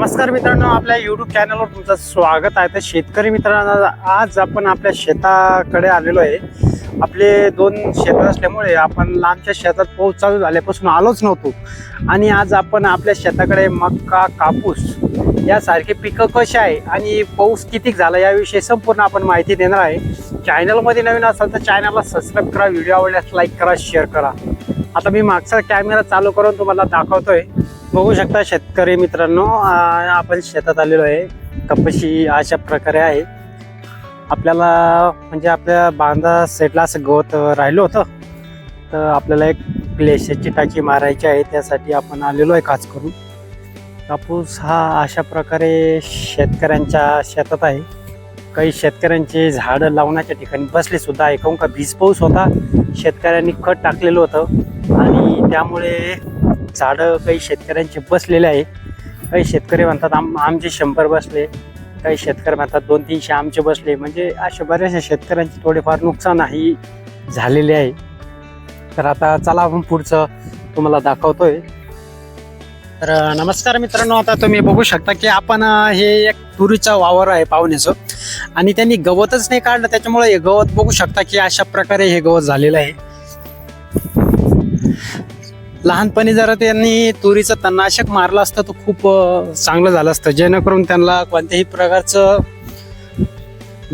नमस्कार मित्रांनो आपल्या युट्यूब चॅनलवर तुमचं स्वागत आहे. तर शेतकरी मित्रांनो आज आपण आपल्या शेताकडे आलेलो आहे. आपले दोन शेत असल्यामुळे आपण लांबच्या शेतात पाऊस चालू झाल्यापासून आलोच नव्हतो. आणि आज आपण आपल्या शेताकडे मक्का कापूस यासारखे पिकं कसे आहे आणि पाऊस किती झाला याविषयी संपूर्ण आपण माहिती देणार आहे. चॅनलमध्ये नवीन असाल तर चॅनलला सबस्क्राईब करा व्हिडिओ आवडल्यास लाईक करा शेअर करा. आता मी मागचा कॅमेरा चालू करून तुम्हाला दाखवतोय. बघू शकता शेतकरी मित्रांनो आपण शेतात आलेलो आहे. कपाशी अशा प्रकारे आहे. आपल्याला म्हणजे आपल्या बांधा सेटला असं गवत राहिलं होतं. तर आपल्याला एक ग्लेशियरची टाकी मारायची आहे त्यासाठी आपण आलेलो आहे खास करून. कापूस हा अशा प्रकारे शेतकऱ्यांच्या शेतात आहे. काही शेतकऱ्यांचे झाडं लावण्याच्या ठिकाणी बसले सुद्धा आहे. काहून का वीज पाऊस होता शेतकऱ्यांनी खत टाकलेलं होतं. आणि त्यामुळे झाडं काही शेतकऱ्यांचे बसलेले आहे. काही शेतकरी म्हणतात आम आमचे शंभर बसले. काही शेतकरी म्हणतात दोन तीनशे आमचे बसले. म्हणजे असे बऱ्याचशा शेतकऱ्यांचे थोडेफार नुकसानही झालेले आहे. तर आता चला आपण पुढचं तुम्हाला दाखवतोय. तर नमस्कार मित्रांनो आता तुम्ही बघू शकता की आपण हे एक तुरीचा वावर आहे पाहुण्याचं. आणि त्यांनी गवतच नाही काढलं त्याच्यामुळे हे गवत बघू शकता की अशा प्रकारे हे गवत झालेलं आहे. लहानपणी जरा त्यांनी तुरीचं तणनाशक मारलं असतं तर खूप चांगलं झालं असतं. जेणेकरून त्यांना कोणत्याही प्रकारचं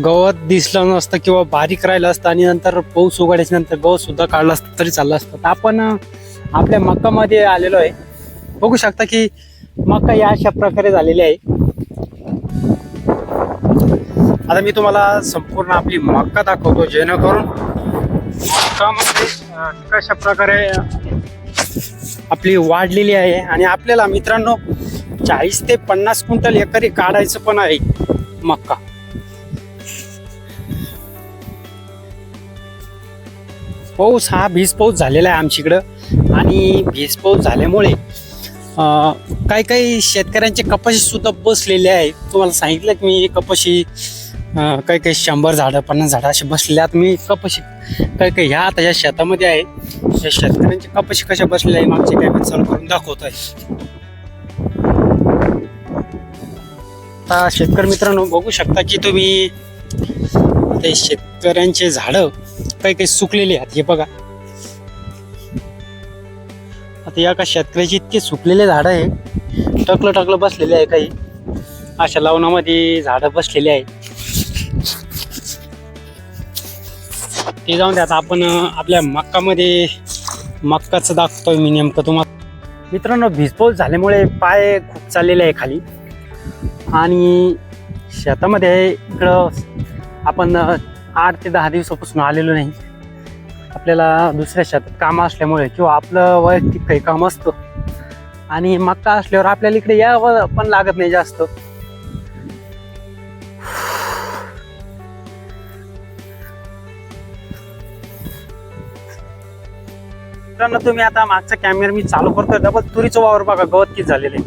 गवत दिसलं नसतं किंवा बारीक राहिलं असतं आणि नंतर पाऊस उघडायच्या नंतर गवत सुद्धा काढलं असतं तरी चाललं असतं. तर आपण आपल्या मक्कामध्ये आलेलो आहे. बघू शकता की मक्का या अशा प्रकारे झालेली आहे. आता मी तुम्हाला संपूर्ण आपली मक्का दाखवतो जेणेकरून मक्कामध्ये कशा प्रकारे आपली वाढलेली आहे आणि आपल्याला मित्रांनो चाळीस ते पन्नास क्विंटल एकरी काढायचं पण आहे मक्का. पाऊस हा भीज पाऊस झालेला आहे आमच्याकडं आणि भीज पाऊस झाल्यामुळे काही काही शेतकऱ्यांचे कपाशी सुद्धा बसलेले आहे. तुम्हाला सांगितलं की मी कपाशी अं, काही काही शंभर झाडं पन्नास झाडं असे बसल्यात. आहेत मी कपाशी काही काही ह्या आता या शेतामध्ये आहे. या शेतकऱ्यांची कपाशी कशा बसलेल्या आहे मागची कॅमेरा चालू करून दाखवत आहे आता शेतकरी मित्रांनो बघू शकता की तुम्ही ते शेतकऱ्यांचे झाडं काही काही सुकलेले आहेत. हे बघा. आता या का शेतकऱ्याची इतके सुकलेले झाडं आहे. टकलं टकलं बसलेले आहे काही. अशा लावणामध्ये झाडं बसलेली आहे ते जाऊन द्या आता आपण आपल्या मक्कामध्ये मक्काचं दाखवतोय मी नेमकं तुम्हाला. मित्रांनो भिजपाऊस झाल्यामुळे पाय खूप चाललेले आहे खाली. आणि शेतामध्ये इकडं आपण आठ ते दहा दिवसापासून आलेलो नाही. आपल्याला दुसऱ्या शेतात कामं असल्यामुळे किंवा आपलं वैयक्तिक काही काम असतं आणि मक्का असल्यावर आपल्याला इकडे यावं पण लागत नाही जास्त. मित्रांनो तुम्ही आता मागचा कॅमेरा मी चालू करतोय. डबल तुरीचं वावर बघा गवत किती झालेले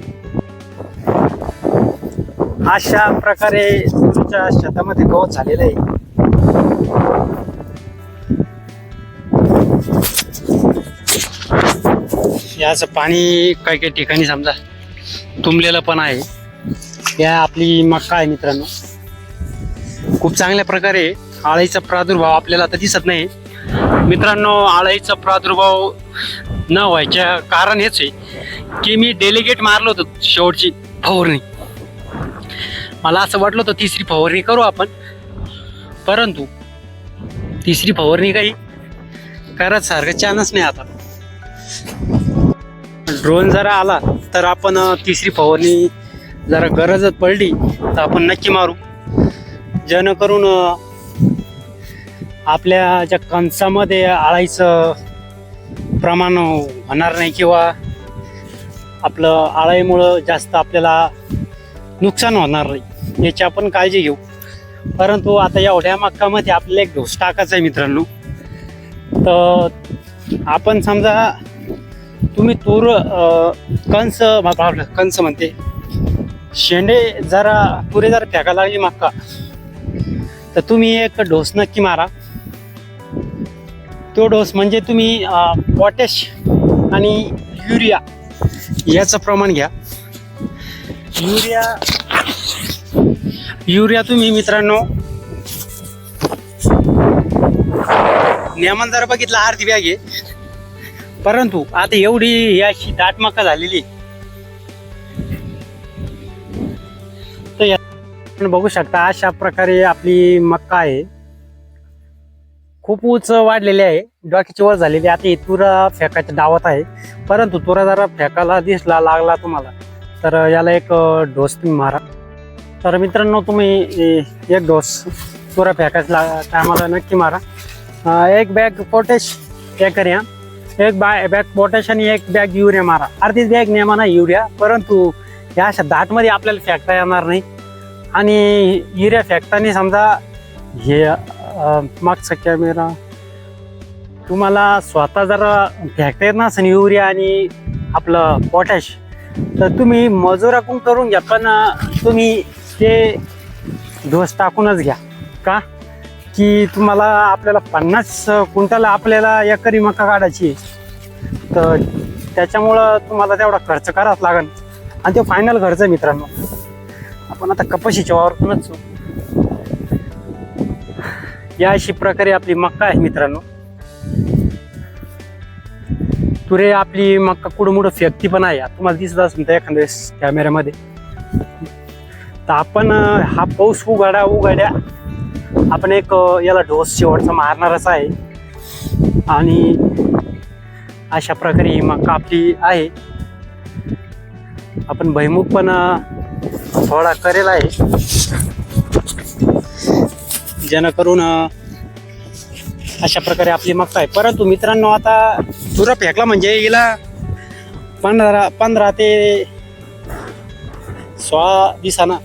अशा प्रकारे तुरीच्या शेतामध्ये गवत झालेलं आहे. याचं पाणी काही काही ठिकाणी समजा तुंबलेलं पण आहे. या आपली मक्का आहे मित्रांनो. खूप चांगल्या प्रकारे आळीचा प्रादुर्भाव आपल्याला आता दिसत नाही. मित्रांनो आळाईचा प्रादुर्भाव न व्हायच्या कारण हेच आहे की मी डेलिगेट मारलो होतो शेवटची फवारणी. मला असं वाटलं होतं तिसरी फवारणी करू आपण. परंतु तिसरी फवारणी काही करत सारखं चान्स नाही आता. ड्रोन जरा आला तर आपण तिसरी फवारणी जरा गरजच पडली तर आपण नक्की मारू. जेणेकरून आपल्या ज्या कणसामध्ये आळायचं प्रमाण होणार नाही किंवा आपलं आळाईमुळं जास्त आपल्याला नुकसान होणार नाही याची आपण काळजी घेऊ. परंतु आता एवढ्या मक्कामध्ये आपल्याला एक ढोस टाकायचा आहे मित्रांनो. तर आपण समजा तुम्ही तूर कंस कंस म्हणते. शेंडे जरा तुरे जरा फेका लागली मक्का. तर तुम्ही एक डोस नक्की मारा. तो डोस म्हणजे तुम्ही पोटॅश आणि युरिया याचं प्रमाण घ्या. युरिया युरिया तुम्ही मित्रांनो नियमन जर बघितलं अर्धी बॅग आहे. परंतु आता एवढी याची दाट मका झालेली तर आपण बघू शकता अशा प्रकारे आपली मक्का आहे. खूप उंच वाढलेली आहे. डोक्याची वर झालेली आहे. आता ही तुरा फेकाच्या डावात आहे. परंतु तुरा जरा फेकाला दिसला लागला तुम्हाला. तर याला एक डोस तुम्ही मारा. तर मित्रांनो तुम्ही एक डोस तुरा फेकायचा टायमाला नक्की मारा. एक बॅग पोटॅश एकऱ्या एक बॅ बॅग पोटॅश आणि एक बॅग युरिया मारा. अर्धीच बॅग नेमा ना युरिया. परंतु या अशा दाटमध्ये आपल्याला फेकता येणार नाही. आणि युरिया फेकताना समजा हे अं, मागचा कॅमेरा तुम्हाला स्वतः जर फेकता येत नसेल युरिया आणि आपलं पोटॅश तर तुम्ही मजुराकडून करून घ्या पण अं, तुम्ही ते डोस टाकूनच घ्या. का? की तुम्हाला आपल्याला पन्नास क्विंटल आपल्याला एकरी मका काढायची आहे. तर त्याच्यामुळं तुम्हाला तेवढा खर्च करावाच लागेल आणि तो फायनल खर्च आहे मित्रांनो. आपण आता कपाशीच्या वावरतूनच या अशी प्रकारे आपली मक्का आहे मित्रांनो. तुरे आपली मक्का कुठं फेकती पण आहे. तुम्हाला दिसत असेल तर एखाद्या वेळेस कॅमेऱ्यामध्ये तर आपण हा पाऊस उघाडा उघाड्या आपण एक याला ढोस शेवटचा मारणारच आहे. आणि अशा प्रकारे ही मक्का आपली आहे. आपण भैमुख पण थोडा करेल आहे. जेणेकरून अशा प्रकारे आपली मक्का आहे. परंतु मित्रांनो आता तुरा फेकला म्हणजे हिला पंधरा पंधरा ते सोळा दिसाना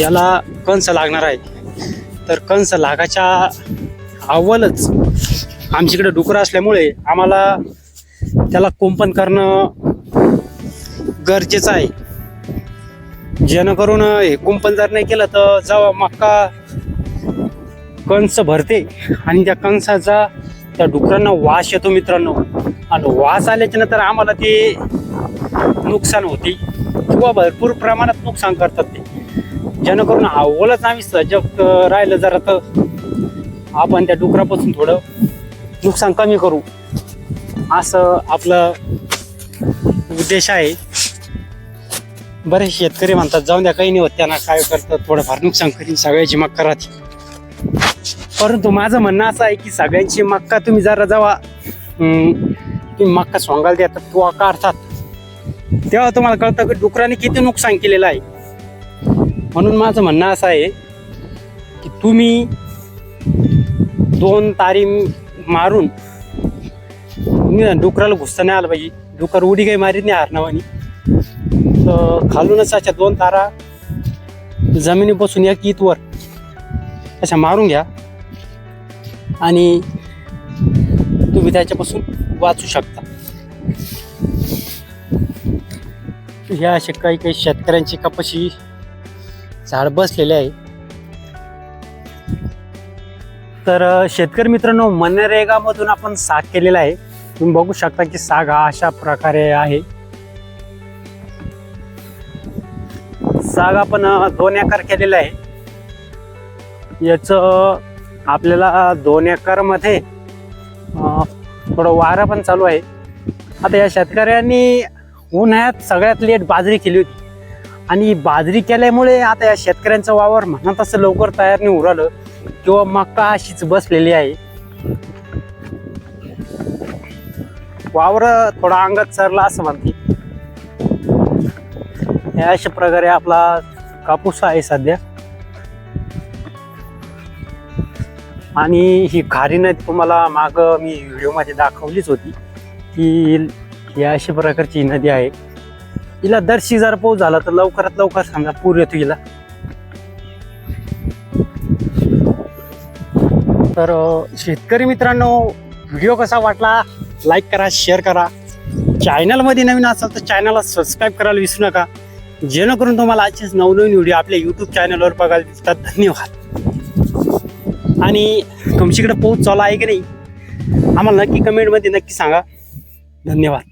याला कंस लागणार आहे. तर कंस लागाच्या अव्वलच आमच्याकडे डुकरं असल्यामुळे आम्हाला त्याला कुंपण करणं गरजेचं आहे. जेणेकरून हे कुंपण जर नाही केलं तर जेव्हा मक्का कंस भरते आणि त्या कंसाचा त्या डुकरांना वास येतो मित्रांनो. आणि वास आल्याच्यानंतर आम्हाला ते नुकसान होते किंवा भरपूर प्रमाणात नुकसान करतात ते. जेणेकरून अव्वलच आम्ही सजग राहिलं जरा तर आपण त्या डुकरापासून थोडं नुकसान कमी करू. असं आपलं उद्देश आहे. बरेच शेतकरी म्हणतात जाऊन द्या काही नाही होत त्यांना काय करतात थोडंफार नुकसान करीन सगळ्याची मग करा परंतु माझं म्हणणं असं आहे की सगळ्यांची मक्का तुम्ही जरा जेव्हा तुम्ही मक्का सोंगायला देतात किंवा काढतात. तेव्हा तुम्हाला कळतं की डुकराने किती नुकसान केलेलं आहे. म्हणून माझं म्हणणं असं आहे की तुम्ही दोन तारी मारून तुम्ही डुकराला घुसता नाही आलं पाहिजे. डुकर उडी काही मारीत नाही हरणावानी. तर खालूनच अशा दोन तारा जमिनीपासून या कीतवर अशा मारून घ्या. आणि तुम्ही त्याच्यापासून वाचू शकता. ह्या असे काही काही शेतकऱ्यांची कपाशी झाड बसलेले आहे. तर शेतकरी मित्रांनो मनरेगामधून आपण साग केलेला आहे. तुम्ही बघू शकता की साग हा अशा प्रकारे आहे. साग आपण दोन एकर केलेला आहे. याचं आपल्याला दोन एकरमध्ये थोडं वारं पण चालू आहे. आता या शेतकऱ्यांनी उन्हाळ्यात सगळ्यात लेट बाजरी केली होती. आणि बाजरी केल्यामुळे आता या शेतकऱ्यांचं वावर म्हणा तसं लवकर तयार नाही उरालं किंवा मका अशीच बसलेली आहे. वावर थोडा अंगात सरला असं म्हणते. या अशा प्रकारे आपला कापूस आहे सध्या. आणि ही खारी नदी तुम्हाला माग मी व्हिडिओमध्ये दाखवलीच होती की ही अशा प्रकारची नदी आहे. हिला दर शेजार पाऊस झाला तर लवकरात लवकर समजा पूर येतो हिला. तर शेतकरी मित्रांनो व्हिडिओ कसा वाटला? लाईक करा शेअर करा. चॅनलमध्ये नवीन असाल तर चॅनलला सबस्क्राईब करायला विसरू नका. जेणेकरून तुम्हाला असेच नवनवीन व्हिडिओ आपल्या यूट्यूब चॅनलवर बघायला दिसतात धन्यवाद. आणि तुमच्याकडे पोहोच चालू आहे की नाही? आम्हाला नक्की कमेंटमध्ये नक्की सांगा. धन्यवाद.